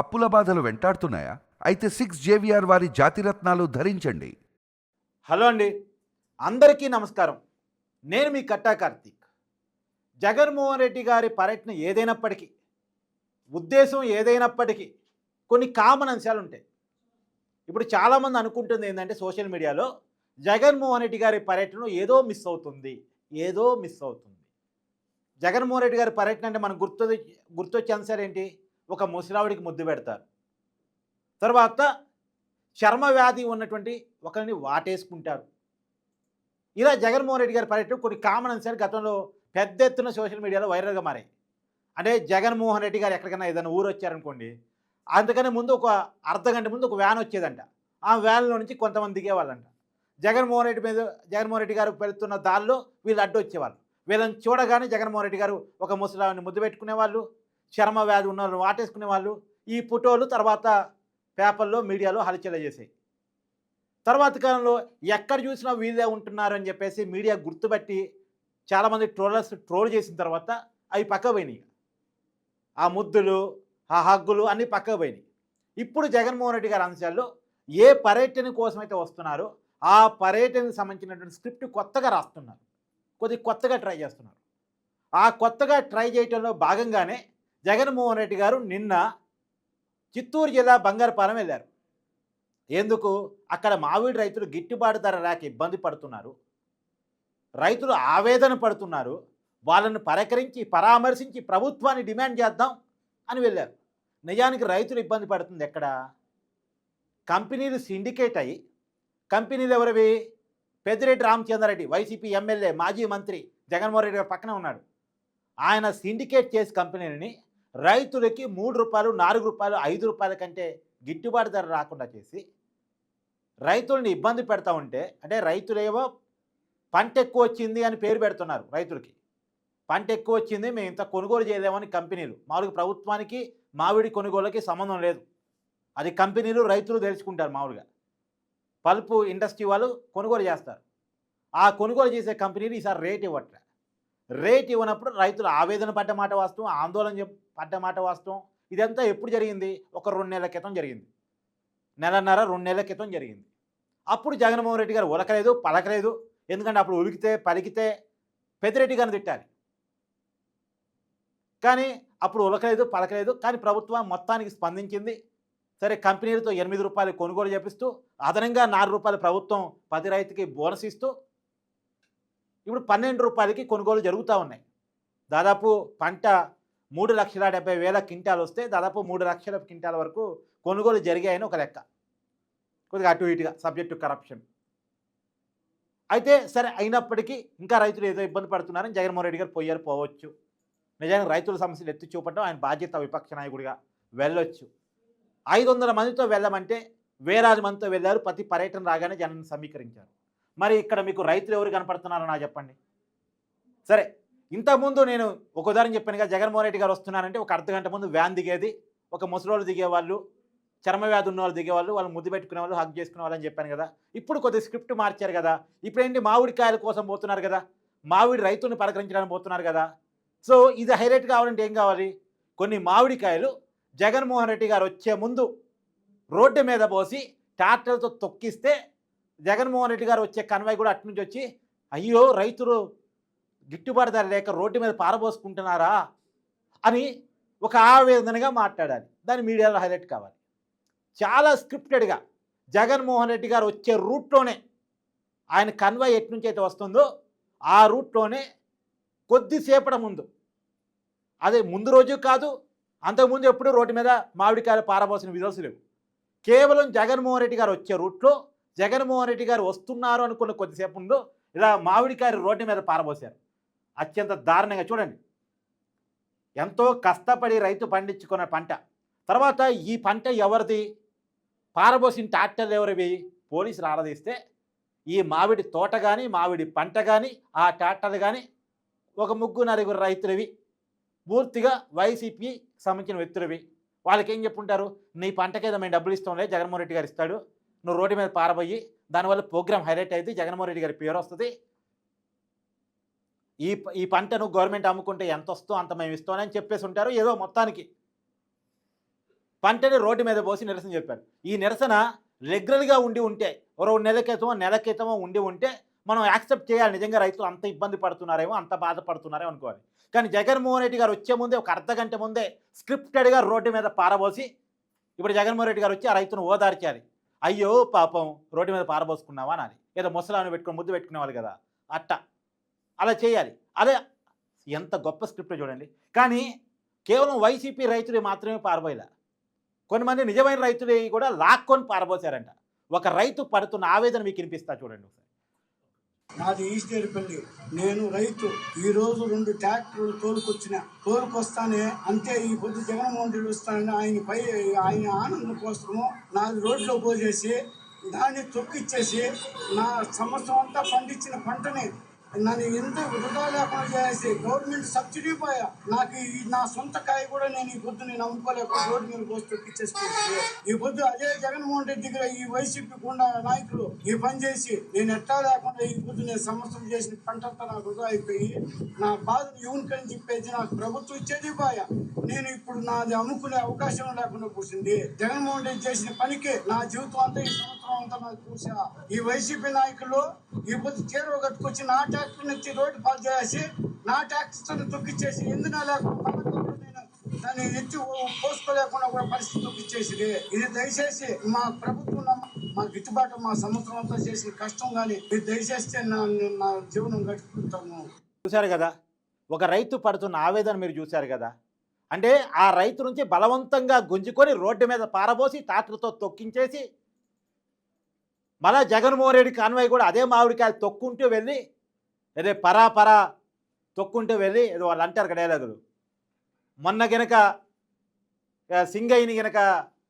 అప్పుల బాధలు వెంటాడుతున్నాయా? అయితే సిక్స్ జేవిఆర్ వారి జాతిరత్నాలు ధరించండి. హలో అండి. అందరికీ నమస్కారం. నేను మీ కట్టా కార్తీక్. జగన్మోహన్ రెడ్డి గారి పర్యటన ఏదైనప్పటికీ ఉద్దేశం ఏదైనప్పటికీ కొన్ని కామన్ అంశాలు ఉంటాయి ఇప్పుడు చాలామంది అనుకుంటుంది ఏంటంటే సోషల్ మీడియాలో జగన్మోహన్ రెడ్డి గారి పర్యటన ఏదో మిస్ అవుతుంది ఏదో మిస్ అవుతుంది. జగన్మోహన్ రెడ్డి గారి పర్యటన అంటే మనకు గుర్తు గుర్తొచ్చే అంశాలు ఏంటి? ఒక ముసలావిడికి ముద్దు పెడతారు. తర్వాత చర్మ వ్యాధి ఉన్నటువంటి ఒకరిని వాటేసుకుంటారు. ఇలా జగన్మోహన్ రెడ్డి గారి పర్యటన కొన్ని కామన్ అంశాలు గతంలో పెద్ద ఎత్తున సోషల్ మీడియాలో వైరల్గా మారాయి. అంటే జగన్మోహన్ రెడ్డి గారు ఎక్కడికైనా ఏదైనా ఊరు వచ్చారనుకోండి అందుకని ముందు ఒక అర్ధ గంట ముందు ఒక వ్యాన్ వచ్చేదంట. ఆ వ్యాన్లో నుంచి కొంతమంది దిగేవాళ్ళంట. జగన్మోహన్ రెడ్డి మీద జగన్మోహన్ రెడ్డి గారు పెడుతున్న దారిలో వీళ్ళు అడ్డు వచ్చేవాళ్ళు వీళ్ళని చూడగానే జగన్మోహన్ రెడ్డి గారు ఒక ముసలావిని ముద్దు పెట్టుకునేవాళ్ళు. చర్మ వ్యాధి ఉన్న వాటేసుకునే వాళ్ళు ఈ ఫోటోలు తర్వాత పేపర్లో మీడియాలో హలచల చేసాయి తర్వాత కాలంలో ఎక్కడ చూసినా వీళ్ళే ఉంటున్నారు అని చెప్పేసి మీడియా గుర్తుపట్టి చాలామంది ట్రోలర్స్ ట్రోల్ చేసిన తర్వాత అవి పక్క పోయినాయి. ఆ ముద్దులు ఆ హగ్గులు అన్నీ పక్కకు పోయినాయి. ఇప్పుడు జగన్మోహన్ రెడ్డి గారి అంశాల్లో ఏ పర్యటన కోసమైతే వస్తున్నారో ఆ పర్యటనకు సంబంధించినటువంటి స్క్రిప్ట్ కొత్తగా రాస్తున్నారు. కొద్ది కొత్తగా ట్రై చేస్తున్నారు. ఆ కొత్తగా ట్రై చేయటంలో భాగంగానే జగన్మోహన్ రెడ్డి గారు నిన్న చిత్తూరు జిల్లా బంగారుపాలెం వెళ్ళారు. ఎందుకు? అక్కడ మామిడి రైతులు గిట్టుబాటు ధర రాక ఇబ్బంది పడుతున్నారు. రైతులు ఆవేదన పడుతున్నారు. వాళ్ళను పరకరించి పరామర్శించి ప్రభుత్వాన్ని డిమాండ్ చేద్దాం అని వెళ్ళారు. నిజానికి రైతులు ఇబ్బంది పడుతుంది ఎక్కడ? కంపెనీలు సిండికేట్ అయ్యి కంపెనీలు ఎవరివి? పెద్దిరెడ్డి రామచంద్రారెడ్డి వైసీపీ ఎమ్మెల్యే మాజీ మంత్రి జగన్మోహన్ రెడ్డి గారి పక్కన ఉన్నాడు. ఆయన సిండికేట్ చేసి కంపెనీలని రైతులకి మూడు రూపాయలు నాలుగు రూపాయలు ఐదు రూపాయల కంటే గిట్టుబాటు ధర రాకుండా చేసి రైతుల్ని ఇబ్బంది పెడతా ఉంటే అంటే రైతులేవో పంట ఎక్కువ వచ్చింది అని పేరు పెడుతున్నారు రైతులకి. పంట ఎక్కువ వచ్చింది మేము ఇంత కొనుగోలు చేయలేమని కంపెనీలు. మామూలుగా ప్రభుత్వానికి మామిడి కొనుగోలుకి సంబంధం లేదు. అది కంపెనీలు రైతులు తెలుసుకుంటారు మామూలుగా. పల్పు ఇండస్ట్రీ వాళ్ళు కొనుగోలు చేస్తారు. ఆ కొనుగోలు చేసే కంపెనీలు ఈసారి రేట్ ఇవ్వట్లే. రేట్ ఇవ్వనప్పుడు రైతులు ఆవేదన పడ్డ మాట వాస్తవం ఆందోళన చెప్- పడ్డ మాట వాస్తవం. ఇదంతా ఎప్పుడు జరిగింది? ఒక రెండు నెలల క్రితం జరిగింది. నెలన్నర రెండు నెలల క్రితం జరిగింది. అప్పుడు జగన్మోహన్ రెడ్డి గారు ఉలకలేదు పలకలేదు. ఎందుకంటే అప్పుడు ఉలికితే పలికితే పెద్దిరెడ్డి గారిని తిట్టాలి. కానీ అప్పుడు ఉలకలేదు పలకలేదు. కానీ ప్రభుత్వం మొత్తానికి స్పందించింది. సరే కంపెనీలతో ఎనిమిది రూపాయలు కొనుగోలు చేపిస్తూ అదనంగా నాలుగు రూపాయలు ప్రభుత్వం పది రైతుకి బోనస్ ఇస్తూ ఇప్పుడు పన్నెండు రూపాయలకి కొనుగోలు జరుగుతూ ఉన్నాయి. దాదాపు పంట మూడు లక్షల డెబ్బై వేల క్వింటాలు వస్తే దాదాపు మూడు లక్షల క్వింటాల వరకు కొనుగోలు జరిగాయని ఒక లెక్క. కొద్దిగా అటు ఇటుగా సబ్జెక్టు కరప్షన్ అయితే సరే అయినప్పటికీ ఇంకా రైతులు ఏదో ఇబ్బంది పడుతున్నారని జగన్మోహన్ రెడ్డి గారు పోయారు పోవచ్చు. నిజానికి రైతుల సమస్యలు ఎత్తి చూపడం ఆయన బాధ్యత విపక్ష నాయకుడిగా వెళ్ళొచ్చు. ఐదు వందల మందితో వెళ్ళమంటే వేలాది మందితో వెళ్ళారు ప్రతి పర్యటన రాగానే జనాన్ని సమీకరించారు. మరి ఇక్కడ మీకు రైతులు ఎవరు కనపడుతున్నారో నాకు చెప్పండి. సరే ఇంతకుముందు నేను ఒక ఉదాహరణ చెప్పాను జగన్మోహన్ రెడ్డి గారు వస్తున్నారంటే ఒక అర్ధ గంట ముందు వ్యాన్ దిగేది ఒక ముసలోళ్ళు దిగేవాళ్ళు చర్మ వ్యాధి ఉన్న వాళ్ళు దిగేవాళ్ళు వాళ్ళు ముద్దు పెట్టుకునే వాళ్ళు హక్ చేసుకునే వాళ్ళు అని చెప్పాను కదా. ఇప్పుడు కొద్దిగా స్క్రిప్ట్ మార్చారు కదా. ఇప్పుడేంటి మామిడికాయల కోసం పోతున్నారు కదా. మామిడి రైతుని పలకరించడానికి పోతున్నారు కదా. సో ఇది హైలైట్ కావాలంటే ఏం కావాలి? కొన్ని మామిడికాయలు జగన్మోహన్ రెడ్డి గారు వచ్చే ముందు రోడ్డు మీద పోసి ట్రాక్టర్తో తొక్కిస్తే జగన్మోహన్ రెడ్డి గారు వచ్చే కన్వాయ్ కూడా అటు నుంచి వచ్చి అయ్యో రైతులు గిట్టుబాటు ధర లేక రోడ్డు మీద పారబోసుకుంటున్నారా? అని ఒక ఆవేదనగా మాట్లాడాలి. దాని మీడియాలో హైలైట్ కావాలి. చాలా స్క్రిప్టెడ్గా జగన్మోహన్ రెడ్డి గారు వచ్చే రూట్లోనే ఆయన కన్వాయ్ ఎటు నుంచి అయితే వస్తుందో ఆ రూట్లోనే కొద్దిసేపటి ముందు అదే ముందు రోజు కాదు అంతకుముందు ఎప్పుడు రోడ్డు మీద మామిడికాయలు పారబోసిన విధులు లేవు. కేవలం జగన్మోహన్ రెడ్డి గారు వచ్చే రూట్లో జగన్మోహన్ రెడ్డి గారు వస్తున్నారు అనుకున్న కొద్దిసేపు ముందు ఇలా మామిడికాయ రోడ్డు మీద పారబోసారు అత్యంత దారుణంగా చూడండి. ఎంతో కష్టపడి రైతు పండించుకున్న పంట. తర్వాత ఈ పంట ఎవరిది? పారబోసిన ట్రాక్టర్లు ఎవరివి? పోలీసులు ఆరాధిస్తే ఈ మామిడి తోట కానీ మామిడి పంట కానీ ఆ ట్రాక్టర్లు కానీ ఒక ముగ్గురు నలుగురు రైతులవి. పూర్తిగా వైసీపీ సంబంధించిన వ్యక్తులవి. వాళ్ళకి ఏం చెప్పుంటారు? నీ పంటకేదో మేము డబ్బులు ఇస్తాంలే జగన్మోహన్ రెడ్డి గారు ఇస్తాడు. నువ్వు రోడ్డు మీద పారబోయి దానివల్ల ప్రోగ్రామ్ హైలైట్ అయితే జగన్మోహన్ రెడ్డి గారి పేరు వస్తుంది. ఈ ఈ పంటను గవర్నమెంట్ అమ్ముకుంటే ఎంత వస్తుందో అంత మేము ఇస్తామని చెప్పేసి ఉంటారు ఏదో మొత్తానికి. పంటని రోడ్డు మీద పోసి నిరసన చెప్పారు. ఈ నిరసన రెగ్యులర్గా ఉండి ఉంటే రెండు నెల క్రితమో నెల క్రితమో ఉండి ఉంటే మనం యాక్సెప్ట్ చేయాలి. నిజంగా రైతులు అంత ఇబ్బంది పడుతున్నారేమో అంత బాధపడుతున్నారేమో అనుకోవాలి. కానీ జగన్మోహన్ రెడ్డి గారు వచ్చే ముందే ఒక అర్ధ గంట ముందే స్క్రిప్టెడ్గా రోడ్డు మీద పారబోసి ఇప్పుడు జగన్మోహన్ రెడ్డి గారు వచ్చి ఆ రైతును ఓదార్చాలి. అయ్యో పాపం రోడ్డు మీద పారబోసుకున్నావా అని ఏదో ముసలాను పెట్టుకుని ముద్దు పెట్టుకునేవాళ్ళు కదా అట్ట. అలా చేయాలి. అదే ఎంత గొప్ప స్క్రిప్ట్ చూడండి. కానీ కేవలం వైసీపీ రైతులు మాత్రమే పారబోయలే. కొంతమంది నిజమైన రైతులు కూడా లాక్కొని పారబోసారంట. ఒక రైతు పడుతున్న ఆవేదన మీకు వినిపిస్తా చూడండి ఒకసారి. నాది ఈశ్వరిపల్లి నేను రైతు. ఈరోజు రెండు ట్రాక్టర్లు తోలుకొచ్చిన. తోలుకొస్తానే అంతే ఈ పొద్దు జగన్మోహన్ రెడ్డి వస్తానని ఆయన పై ఆయన ఆనందం కోసము నాది రోడ్లో పోసేసి దాన్ని తొక్కిచ్చేసి నా సంవత్సరం అంతా పండించిన పంటని నన్ను ఎందుకు వృధా లేకుండా చేసి గవర్నమెంట్ సబ్సిడీ పోయా. నాకు ఈ నా సొంత కాయ కూడా నేను ఈ పొద్దు నేను అమ్ముకోలేక రోడ్డు మీద పోసి తొక్కిచ్చేసుకోవచ్చు ఈ పొద్దు అదే జగన్మోహన్ రెడ్డి దగ్గర ఈ వైసీపీ గుండా నాయకులు ఈ పని చేసి నేను ఎట్టా లేకుండా ఈ పొద్దు నేను సంవత్సరం చేసిన పంటంతా నాకు వృధా అయిపోయి నా బాధను ఎవరికని చెప్పేసి నాకు ప్రభుత్వం ఇచ్చేది పోయా. నేను ఇప్పుడు నాది అమ్ముకునే అవకాశం లేకుండా కూర్చుంది జగన్మోహన్ రెడ్డి చేసిన పనికి నా జీవితం అంతా ఈ సంవత్సరం అంతా నాకు చూసా ఈ వైసీపీ నాయకులు ఈ పొద్దు చీర కట్టుకొచ్చి నా ట్యాక్టర్ నుంచి రోడ్డు పాలు చేసి నా ట్రాక్టర్ తొక్కిచ్చేసి ఎందున లేకుండా నేను దాన్ని ఎత్తి పోసుకోలేకుండా కూడా పరిస్థితి తొక్కిచ్చేసి ఇది దయచేసి మా ప్రభుత్వం మా గిట్టుబాటు మా సంవత్సరం అంతా చేసిన కష్టం కానీ ఇది దయచేస్తే నా నా జీవనం గడుపుకుంటాము. చూశారు కదా? ఒక రైతు పడుతున్న ఆవేదన మీరు చూశారు కదా? అంటే ఆ రైతు నుంచి బలవంతంగా గుంజుకొని రోడ్డు మీద పారబోసి ట్రాక్టర్తో తొక్కించేసి మళ్ళా జగన్మోహన్ రెడ్డి కాన్వాయ్ కూడా అదే మామిడికాయలు తొక్కుంటూ వెళ్ళి అదే పరా పరా తొక్కుంటూ వెళ్ళి ఏదో వాళ్ళు అంటారు ఇక్కడ డైలాగులు. మొన్న గనక సింగయ్యని గనక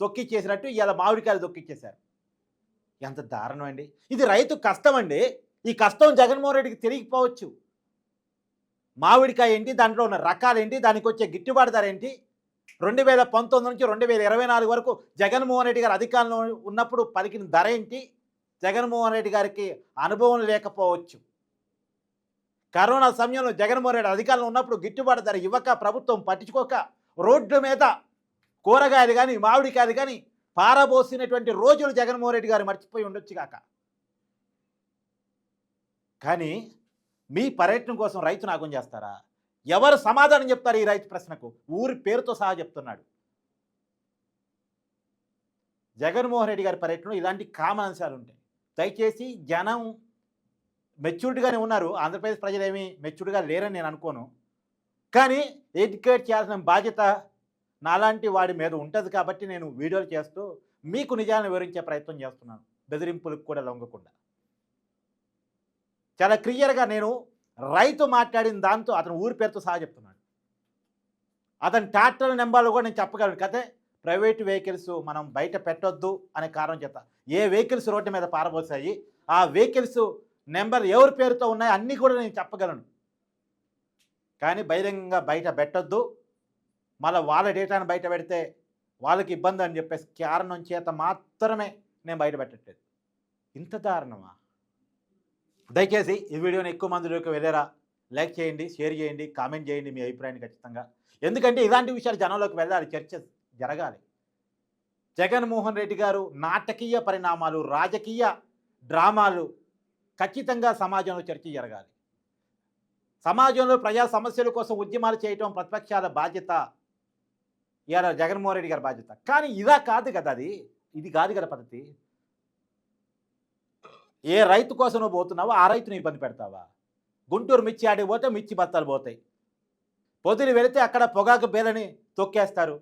తొక్కిచ్చేసినట్టు ఇవాళ మామిడికాయలు తొక్కిచ్చేశారు. ఎంత దారుణం అండి. ఇది రైతు కష్టం అండి. ఈ కష్టం జగన్మోహన్ రెడ్డికి తిరిగిపోవచ్చు మామిడికాయ ఏంటి దాంట్లో ఉన్న రకాలేంటి ఏంటి దానికి వచ్చే గిట్టుబాటు ధర ఏంటి? రెండు వేల పంతొమ్మిది నుంచి రెండు వేల ఇరవై నాలుగు వరకు జగన్మోహన్ రెడ్డి గారు అధికారంలో ఉన్నప్పుడు పలికిన ధర ఏంటి? జగన్మోహన్ రెడ్డి గారికి అనుభవం లేకపోవచ్చు. కరోనా సమయంలో జగన్మోహన్ రెడ్డి అధికారంలో ఉన్నప్పుడు గిట్టుబాటు ధర ఇవ్వక ప్రభుత్వం పట్టించుకోక రోడ్ల మీద కూరగాయలు కానీ మామిడికాయలు కానీ పారబోసినటువంటి రోజులు జగన్మోహన్ రెడ్డి గారు మర్చిపోయి ఉండొచ్చు కాక కానీ మీ పర్యటన కోసం రైతు నాగం చేస్తారా? ఎవరు సమాధానం చెప్తారు ఈ రైతు ప్రశ్నకు? ఊరి పేరుతో సహా చెప్తున్నాడు. జగన్మోహన్ రెడ్డి గారి పర్యటనలో ఇలాంటి కామన్ అంశాలు ఉంటాయి దయచేసి జనం మెచ్యూర్డ్గానే ఉన్నారు. ఆంధ్రప్రదేశ్ ప్రజలేమీ మెచ్యూర్డ్గా లేరని నేను అనుకోను. కానీ ఎడ్యుకేట్ చేయాల్సిన బాధ్యత నాలాంటి వాడి మీద ఉంటుంది కాబట్టి నేను వీడియోలు చేస్తూ మీకు నిజాలను వివరించే ప్రయత్నం చేస్తున్నాను. బెదిరింపులకు కూడా లొంగకుండా. చాలా క్లియర్గా నేను రైతు మాట్లాడిన దాంతో అతను ఊరి పేరుతో సహా చెప్తున్నాడు. అతని ట్రాక్టర్ నెంబర్లు కూడా నేను చెప్పగలను. కదే ప్రైవేట్ వెహికల్స్ మనం బయట పెట్టొద్దు అనే కారణం చేత. ఏ వెహికల్స్ రోడ్డు మీద పారబోసాయి ఆ వెహికల్స్ నెంబర్ ఎవరి పేరుతో ఉన్నాయి అన్నీ కూడా నేను చెప్పగలను. కానీ బహిరంగంగా బయట పెట్టొద్దు. మళ్ళీ వాళ్ళ డేటాను బయట పెడితే వాళ్ళకి ఇబ్బంది అని చెప్పేసి కారణం చేత మాత్రమే నేను బయట పెట్టట్లేదు. ఇంత దారుణమా? దయచేసి ఈ వీడియోని ఎక్కువ మందిలోకి వెళ్ళారా లైక్ చేయండి షేర్ చేయండి కామెంట్ చేయండి మీ అభిప్రాయాన్ని ఖచ్చితంగా. ఎందుకంటే ఇలాంటి విషయాలు జనంలోకి వెళ్ళాలి చర్చ జరగాలి. జగన్మోహన్ రెడ్డి గారు నాటకీయ పరిణామాలు రాజకీయ డ్రామాలు ఖచ్చితంగా సమాజంలో చర్చ జరగాలి. సమాజంలో ప్రజా సమస్యల కోసం ఉద్యమాలు చేయటం ప్రతిపక్షాల బాధ్యత ఇవాళ జగన్మోహన్ రెడ్డి గారి బాధ్యత. కానీ ఇదా కాదు కదా అది. ఇది కాదు కదా పద్ధతి. ఏ రైతు కోసం నువ్వు పోతున్నావో ఆ రైతుని ఇబ్బంది పెడతావా? గుంటూరు మిర్చి ఆడికి పోతే మిర్చి బత్తాలు పోతాయి. పొద్దులు వెళితే అక్కడ పొగాకు బేలని తొక్కేస్తారు.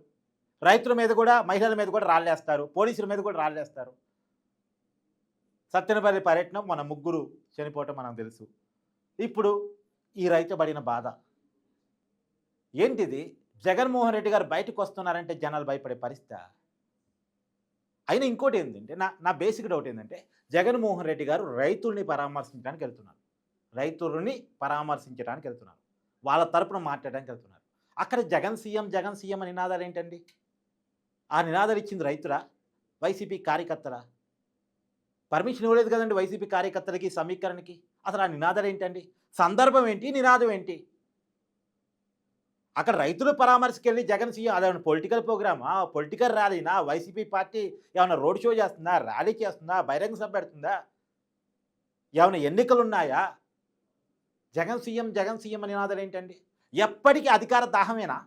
రైతుల మీద కూడా మహిళల మీద కూడా రాళ్ళేస్తారు పోలీసుల మీద కూడా రాళ్ళేస్తారు. సత్యనపల్లి పర్యటన మన ముగ్గురు చనిపోవటం మనకు తెలుసు. ఇప్పుడు ఈ రైతు పడిన బాధ. ఏంటిది? జగన్మోహన్ రెడ్డి గారు బయటకు వస్తున్నారంటే జనాలు భయపడే పరిస్థితి. అయినా ఇంకోటి ఏంటంటే నా నా బేసిక్ డౌట్ ఏంటంటే జగన్మోహన్ రెడ్డి గారు రైతుల్ని పరామర్శించడానికి వెళ్తున్నారు. రైతులని పరామర్శించడానికి వెళ్తున్నారు. వాళ్ళ తరపున మాట్లాడడానికి వెళ్తున్నారు. అక్కడ జగన్ సీఎం జగన్ సీఎం అని నినాదాలు ఏంటండి? ఆ నినాదాలు ఇచ్చింది రైతురా వైసీపీ కార్యకర్తరా? పర్మిషన్ ఇవ్వలేదు కదండి వైసీపీ కార్యకర్తలకి సమీకరణకి. అసలు ఆ నినాదాలు ఏంటండి? సందర్భం ఏంటి? నినాదం ఏంటి? అక్కడ రైతులు పరామర్శకెళ్ళి జగన్ సీఎం అదేమన్నా పొలిటికల్ ప్రోగ్రామా? పొలిటికల్ ర్యాలీనా? వైసీపీ పార్టీ ఏమైనా రోడ్ షో చేస్తుందా? ర్యాలీ చేస్తుందా? బహిరంగ సభ పెడుతుందా? ఏమైనా ఎన్నికలు ఉన్నాయా జగన్ సీఎం జగన్ సీఎం నినాదాలు ఏంటండి? ఎప్పటికీ అధికార దాహమేనా?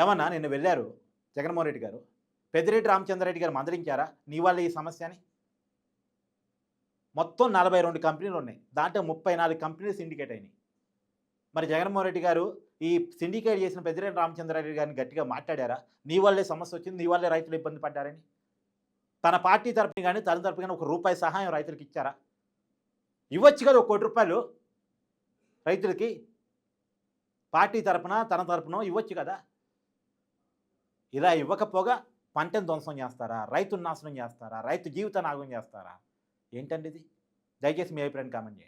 ఏమన్నా నిన్న వెళ్ళారు జగన్మోహన్ రెడ్డి గారు? పెద్దిరెడ్డి రామచంద్రరెడ్డి గారు మందలించారా? నీ వల్ల ఈ సమస్య అని మొత్తం నలభై రెండు కంపెనీలు ఉన్నాయి. దాంట్లో ముప్పై నాలుగు కంపెనీలు సిండికేట్ అయినాయి. మరి జగన్మోహన్ రెడ్డి గారు ఈ సిండికేట్ చేసిన పెద్దిరెడ్డి రామచంద్రారెడ్డి గారిని గట్టిగా మాట్లాడారా? నీ వల్లే సమస్య వచ్చింది నీ వల్లే రైతులు ఇబ్బంది పడ్డారని? తన పార్టీ తరపున కానీ తన తరపున కానీ ఒక రూపాయి సహాయం రైతులకు ఇచ్చారా? ఇవ్వచ్చు కదా ఒక కోటి రూపాయలు రైతులకి? పార్టీ తరపున తన తరపున ఇవ్వచ్చు కదా? ఇలా ఇవ్వకపోగా పంటను ధ్వంసం చేస్తారా? రైతును నాశనం చేస్తారా? రైతు జీవితాన్ని నాగం చేస్తారా? ఏంటండి ఇది? దయచేసి మీ అభిప్రాయం కామెంట్ చేయండి.